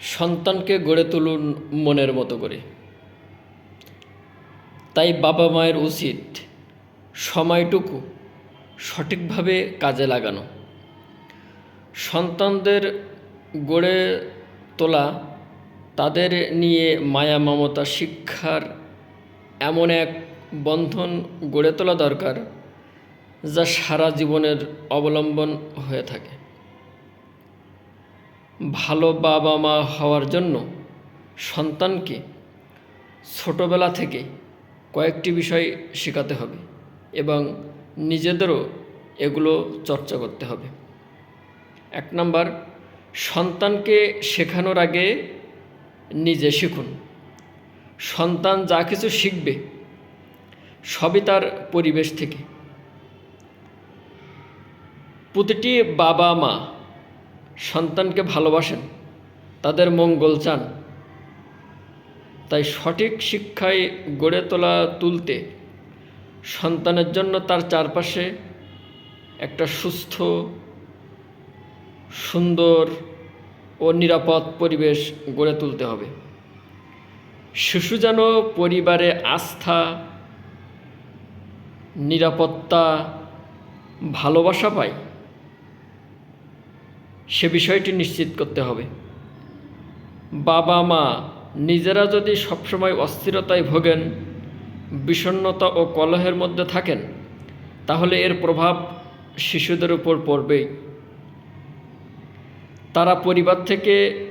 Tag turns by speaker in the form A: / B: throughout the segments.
A: সন্তানকে গড়ে তুলুন মনের মতো করে। তাই বাবা মায়ের উচিত সময়টুকু সঠিকভাবে কাজে লাগানো। সন্তানদের গড়ে তোলা, তাদের নিয়ে মায়া, মমতা, শিক্ষার এমন এক বন্ধন গড়ে তোলা দরকার, যা সারা জীবনের অবলম্বন হয়ে থাকে। ভালো বাবা মা হওয়ার জন্য সন্তানকে ছোটোবেলা থেকে কয়েকটি বিষয় শেখাতে হবে এবং নিজেদেরও এগুলো চর্চা করতে হবে। এক নাম্বার, সন্তানকে শেখানোর আগে নিজে শিখুন। সন্তান যা কিছু শিখবে সবই তার পরিবেশ থেকে। প্রতিটি বাবা মা সন্তানকে ভালোবাসেন, তাদের মঙ্গল চান। তাই সঠিক শিক্ষায় গড়ে তোলা তুলতে সন্তানের জন্য তার চারপাশে একটা সুস্থ, সুন্দর ও নিরাপদ পরিবেশ গড়ে তুলতে হবে। শিশু যেন পরিবারে আস্থা, নিরাপত্তা, ভালোবাসা পায় সে বিষয়টি নিশ্চিত করতে হবে। বাবা মা নিজেরা যদি সবসময় অস্থিরতায় ভোগেন, বিষণ্ণতা ও কলহের মধ্যে থাকেন, তাহলে এর প্রভাব শিশুদের উপর পড়বেই। তারা পরিবার থেকে,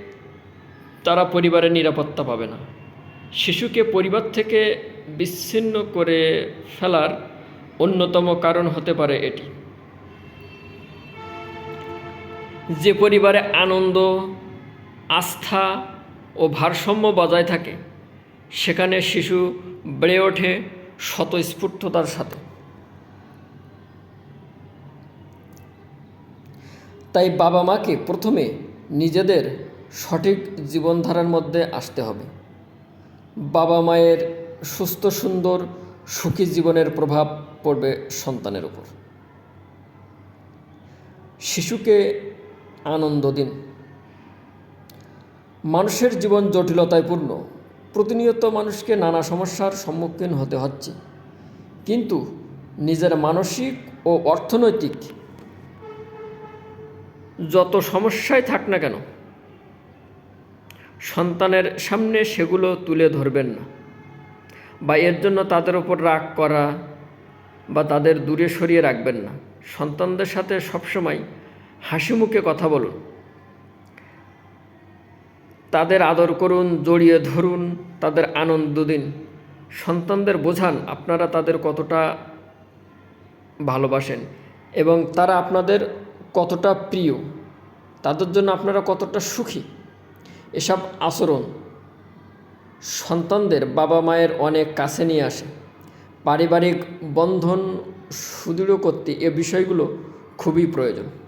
A: তারা পরিবারের নিরাপত্তা পাবে না। শিশুকে পরিবার থেকে বিচ্ছিন্ন করে ফেলার অন্যতম কারণ হতে পারে এটি। যে পরিবারে আনন্দ, আস্থা ও ভারসাম্য বজায় থাকে, সেখানে শিশু বেড়ে ওঠে স্বতঃস্ফূর্ততার সাথে। তাই বাবা মাকে প্রথমে নিজেদের সঠিক জীবনধারার মধ্যে আসতে হবে। বাবা মায়ের সুস্থ, সুন্দর, সুখী জীবনের প্রভাব পড়বে সন্তানের উপর। শিশুকে আনন্দ দিন। মানুষের জীবন জটিলতায় পূর্ণ। প্রতিনিয়ত মানুষকে নানা সমস্যার সম্মুখীন হতে হচ্ছে। কিন্তু নিজের মানসিক ও অর্থনৈতিক যত সমস্যায় থাক না কেন, সন্তানের সামনে সেগুলো তুলে ধরবেন না। বা এর জন্য তাদের ওপর রাগ করা বা তাদের দূরে সরিয়ে রাখবেন না। সন্তানদের সাথে সবসময় হাসি মুখে কথা বলুন। তাদের আদর করুন, জড়িয়ে ধরুন, তাদের আনন্দ দিন। সন্তানদের বোঝান আপনারা তাদের কতটা ভালোবাসেন এবং তারা আপনাদের কতটা প্রিয়। তাদের জন্য আপনারা কতটা সুখী। এসব আচরণ সন্তানদের বাবা মায়ের অনেক কাছে নিয়ে আসে। পারিবারিক বন্ধন সুদৃঢ় করতে এ বিষয়গুলো খুবই প্রয়োজন।